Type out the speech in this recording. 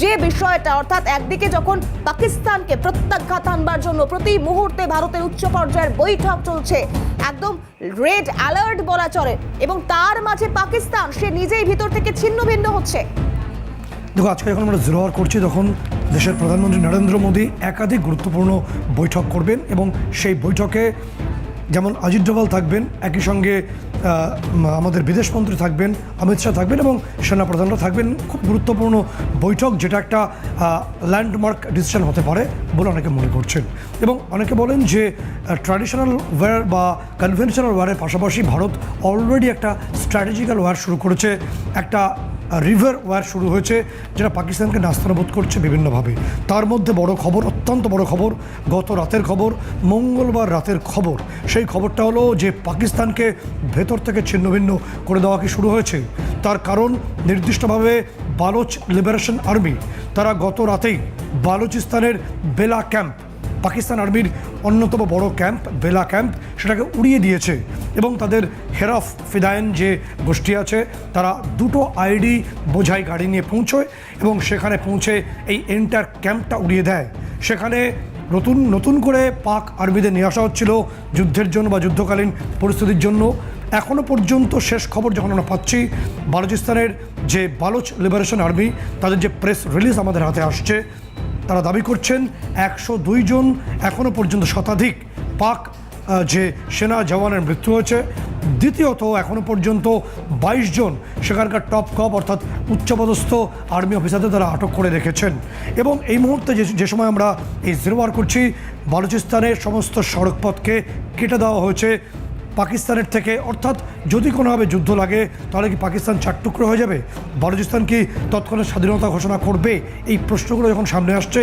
যে বিষয়টা, অর্থাৎ একদিকে যখন পাকিস্তানকে প্রত্যাঘাত আনবার জন্য প্রতি মুহূর্তে ভারতের উচ্চ পর্যায়ের বৈঠক চলছে, একদম রেড অ্যালার্ট বলা চলে, এবং তার মাঝে পাকিস্তান, সে নিজেই ভিতর থেকে ছিন্ন ভিন্ন হচ্ছে। দেখো, আজকে যখন আমরা জিরো আওয়ার করছি, তখন দেশের প্রধানমন্ত্রী নরেন্দ্র মোদী একাধিক গুরুত্বপূর্ণ বৈঠক করবেন এবং সেই বৈঠকে যেমন অজিত ডোভাল থাকবেন, একই সঙ্গে আমাদের বিদেশমন্ত্রী থাকবেন, অমিত শাহ থাকবেন এবং সেনাপ্রধানরা থাকবেন। খুব গুরুত্বপূর্ণ বৈঠক, যেটা একটা ল্যান্ডমার্ক ডিসিশন হতে পারে বলে অনেকে মনে করছেন। এবং অনেকে বলেন যে ট্র্যাডিশনাল ওয়্যার বা কনভেনশনাল ওয়্যারের পাশাপাশি ভারত অলরেডি একটা স্ট্র্যাটেজিক্যাল ওয়্যার শুরু করেছে, একটা রিভার ওয়ার শুরু হয়েছে, যেটা পাকিস্তানকে নাস্তানাবোধ করছে বিভিন্নভাবে। তার মধ্যে বড় খবর, অত্যন্ত বড় খবর, গত রাতের খবর, মঙ্গলবার রাতের খবর। সেই খবরটা হলো যে, পাকিস্তানকে ভেতর থেকে ছিন্নভিন্ন করে দেওয়া কি শুরু হয়েছে? তার কারণ নির্দিষ্টভাবে বালোচ লিবারেশন আর্মি। তারা গত রাতেই বালুচিস্তানের বেলা ক্যাম্প, পাকিস্তান আর্মির অন্যতম বড় ক্যাম্প, বেলা ক্যাম্প, সেটাকে উড়িয়ে দিয়েছে এবং তাদের হেরাফ ফিদায়ন যে গোষ্ঠী আছে, তারা দুটো আইডি বোঝাই গাড়ি নিয়ে পৌঁছয় এবং সেখানে পৌঁছে এই এন্টার ক্যাম্পটা উড়িয়ে দেয়। সেখানে নতুন নতুন করে পাক আর্মিদের নিয়ে আসা হচ্ছিল যুদ্ধের জন্য বা যুদ্ধকালীন পরিস্থিতির জন্য। এখনও পর্যন্ত শেষ খবর যখন আমরা পাচ্ছি, বালুচিস্তানের যে বালুচ লিবারেশন আর্মি, তাদের যে প্রেস রিলিজ আমাদের হাতে আসছে, তারা দাবি করছেন একশো জন এখনও পর্যন্ত শতাধিক পাক যে সেনা জওয়ানের মৃত্যু হয়েছে। দ্বিতীয়ত এখনও পর্যন্ত বাইশ জন সেখানকার টপ কপ, অর্থাৎ উচ্চপদস্থ আর্মি অফিসারদের তারা আটক করে রেখেছেন। এবং এই মুহূর্তে যে যে সময় আমরা এই জিরোবার করছি, বালুচিস্তানের সমস্ত সড়কপথকে কেটে দেওয়া হয়েছে। পাকিস্তানের থেকে। অর্থাৎ যদি কোনোভাবে যুদ্ধ লাগে, তাহলে কি পাকিস্তান চার টুকরো হয়ে যাবে? বালুচিস্তান কি তৎক্ষণাৎ স্বাধীনতা ঘোষণা করবে? এই প্রশ্নগুলো যখন সামনে আসছে